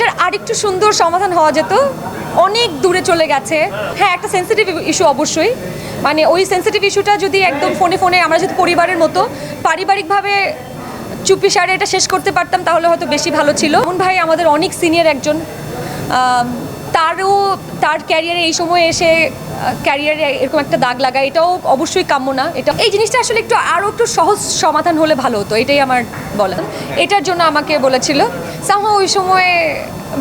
এটার আরেকটু সুন্দর সমাধান হওয়া যেত। অনেক দূরে চলে গেছে। হ্যাঁ একটা সেন্সিটিভ ইস্যু অবশ্যই। মানে ওই সেন্সিটিভ ইস্যুটা যদি একদম ফোনে ফোনে আমরা যদি পরিবারের মতো, পারিবারিকভাবে চুপি সারে এটা শেষ করতে পারতাম, তাহলে হয়তো বেশি ভালো ছিল। মন ভাই আমাদের অনেক সিনিয়র একজন। তারও, তার ক্যারিয়ারে এই সময় এসে ক্যারিয়ারে এরকম একটা দাগ লাগা এটাও অবশ্যই কাম্য না। এটা এই জিনিসটা আসলে একটু আরও একটু সহজ সমাধান হলে ভালো হতো, এটাই আমার বলা এটার জন্য আমাকে বলেছিল। সামহা ওই সময়ে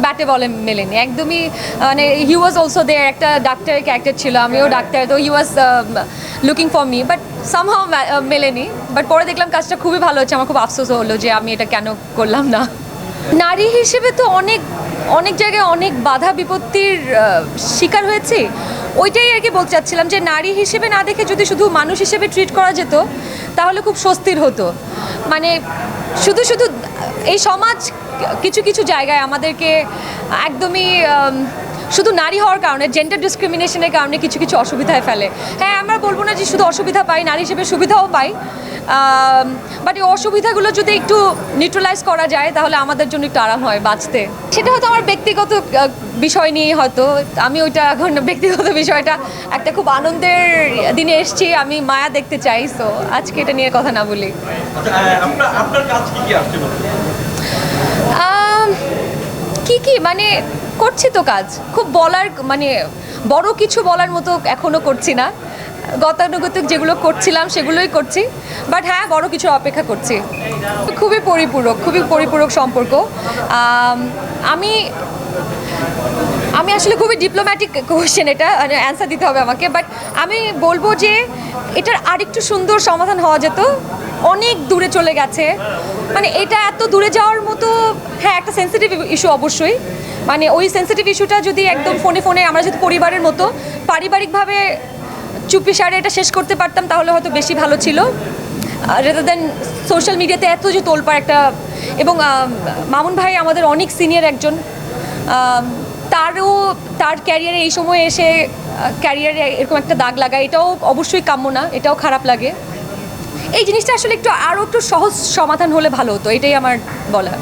ব্যাটে বলে মেলেনি। একদমই মানে হি ওয়াজ অলসো দেয়ার একটা ডাক্তারের ক্যারেক্টার ছিল, আমিও ডাক্তার তো he was looking for me but somehow মেলেনি। বাট পরে দেখলাম কাজটা খুবই ভালো হচ্ছে, আমার খুব আফসোস হলো যে আমি এটা কেন করলাম না। নারী হিসেবে তো অনেক অনেক জায়গায় অনেক বাধা বিপত্তির শিকার হয়েছি। ওইটাই আর কি বলতে চাচ্ছিলাম যে নারী হিসেবে না দেখে যদি শুধু মানুষ হিসেবে ট্রিট করা যেত, তাহলে খুব স্বস্তির হতো। মানে শুধু শুধু এই সমাজ কিছু কিছু জায়গায় আমাদেরকে একদমই শুধু নারী হওয়ার কারণে জেন্ডার ডিসক্রিমিনেশনের কারণে কিছু কিছু অসুবিধায় ফেলে। হ্যাঁ আমরা বলব না যে শুধু অসুবিধা পাই নারী হিসেবে সুবিধাও পাই। বাট এই অসুবিধাগুলো যদি একটু নিউট্রালাইজ করা যায় তাহলে আমাদের জন্য একটু আরাম হয় বাঁচতে। সেটা হয়তো আমার ব্যক্তিগত বিষয় নিয়ে হয়তো। আমি ওইটা এখন ব্যক্তিগত বিষয়টা একটা খুব আনন্দের দিনে এসেছি আমি মায়া দেখতে চাই সো আজকে এটা নিয়ে কথা না বলি। আচ্ছা, কি কি? মানে করছি তো কাজ। খুব বলার মানে বড় কিছু বলার মতো এখনও করছি না। গতানুগতিক যেগুলো করছিলাম সেগুলোই করছি। বাট হ্যাঁ বড় কিছু অপেক্ষা করছি। খুবই পরিপূরক খুবই পরিপূরক সম্পর্ক। আম, আমি আসলে খুবই ডিপ্লোম্যাটিক কোশ্চেন এটা মানে অ্যান্সার দিতে হবে আমাকে বাট আমি বলব যে এটার আরেকটু সুন্দর সমাধান হওয়া যেত। অনেক দূরে চলে গেছে। মানে এটা এত দূরে যাওয়ার মতো হ্যাঁ একটা সেন্সিটিভ ইস্যু অবশ্যই। মানে ওই সেন্সিটিভ ইস্যুটা যদি একদম ফোনে ফোনে আমরা যদি পরিবারের মতো, পারিবারিকভাবে চুপি সারে এটা শেষ করতে পারতাম, তাহলে হয়তো বেশি ভালো ছিল। রেদার দেন সোশ্যাল মিডিয়াতে এত যে তোলপার একটা, এবং মামুন ভাই আমাদের অনেক সিনিয়র একজন। তারও, তার ক্যারিয়ারে এই সময় এসে ক্যারিয়ারে এরকম একটা দাগ লাগা এটাও অবশ্যই কাম্য না, এটাও খারাপ লাগে। এই জিনিসটা আসলে একটু আরও একটু সহজ সমাধান হলে ভালো হতো, এটাই আমার বলা